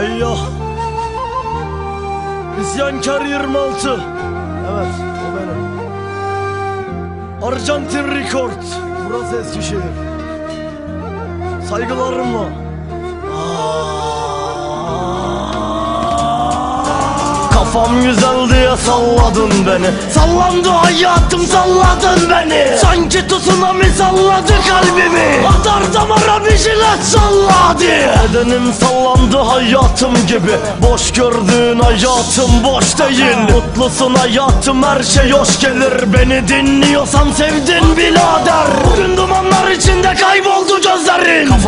Eyvah. İsyankar 26 Evet o benim. Arjantin Record. Burası Eskişehir. Saygılarımla Kafam güzel diye salladın beni. Sallandı hayatım salladın beni. Sanki tsunami salladı kalbimi. Atar damara bir jilet salladı Bedenim sallandı hayatım gibi. Boş gördüğün hayatım boş değil. Mutlusun hayatım her şey hoş gelir. Beni dinliyorsan sevdin birader. Bugün dumanlar içinde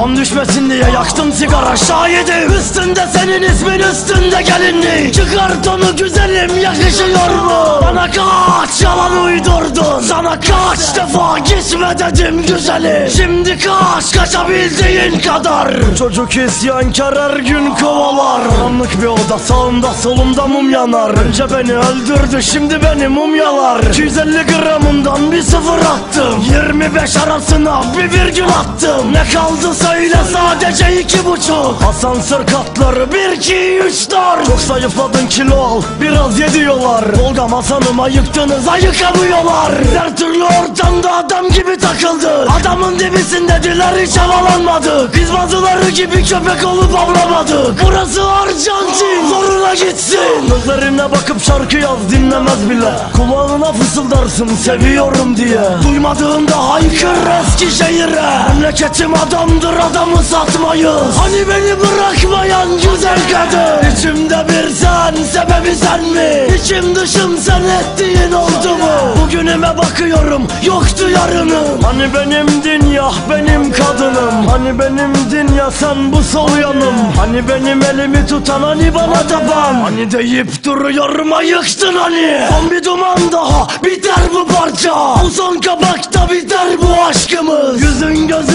Kafam düşmesin diye yaktım sigara. Şahidim Üstünde senin ismin üstünde gelinlik. Çıkart onu güzelim yakışıyor mu? Bana kaç yalan uydurdun? Sana kaç defa gitme dedim güzelim. Şimdi kaç kaçabildiğin kadar? Çocuk isyankar her gün kovalar. Karanlık bir oda sağımda solumda mum yanar. Önce beni öldürdü şimdi beni mumyalar. 250 gramından bir sıfır attım. 25 arasına bir virgül attım. Ne kaldı söyle sadece iki buçuk. Asansör katları 1 2 3 4 Çok zayıfladın kilo al biraz ye diyorlar Tolga masanım ayıktınız ayıkamıyorlar Her türlü ortamda adam gibi takıldı. Adamın dibisindedirler hiç havalanmadık. Biz bazıları gibi köpek olup avlamadık. Burası Arjantin zoruna gitsin. Gözlerine bakıp şarkı yaz dinlemez bile. Kulağına fısıldarsın seviyorum diye. Duymadığında haykır Eskişehir'e Memleketim adamdır adamı satmayız? Hani beni bırakmayan güzel kadın? İçimde bir sen sebebi sen mi? İçim dışım sen ettiğin oldu mu? Bugünüme bakıyorum yoktu yarınım. Hani benim dünya benim kadınım. Hani benim dünya sen bu sol yanım. Hani benim elimi tutan hani bana taban Hani deyip duruyorum ayıktın hani. Son bir duman daha biter bu parça. Bu son kabakta biter bu aşkımız. Yüzün gözün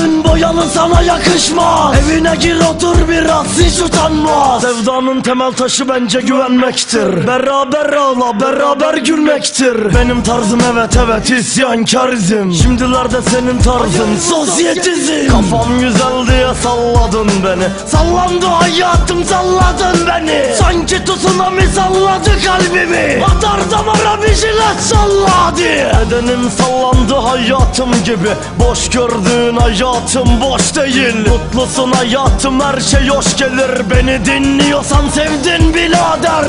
boyalı sana yakışmaz. Evine gir otur biraz hiç utanmaz. Sevdanın temel taşı bence güvenmektir. Beraber ağla beraber gülmektir. Benim tarzım evet evet isyankarizm Şimdilerde senin tarzın sosyetizm. Kafam güzel diye salladın beni. Sallandı hayatım salladın beni. Sanki tsunami salladı kalbimi. Atar damara bir jilet salladı. Bedenim sallandı hayatım gibi. Boş gördüğün hayatım boş değil. Mutlusun hayatım her şey hoş gelir. Beni dinliyorsan sevdin birader.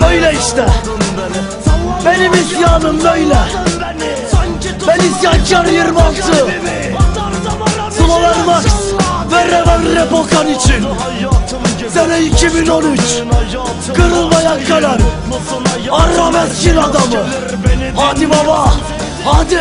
Böyle işte. Benim isyanım böyle. Ben isyankar 26 Slower Max ve Revan Repokan için Sene 2013 Kırılmayan kalem Arabesk adamı. Hadi baba. Hadi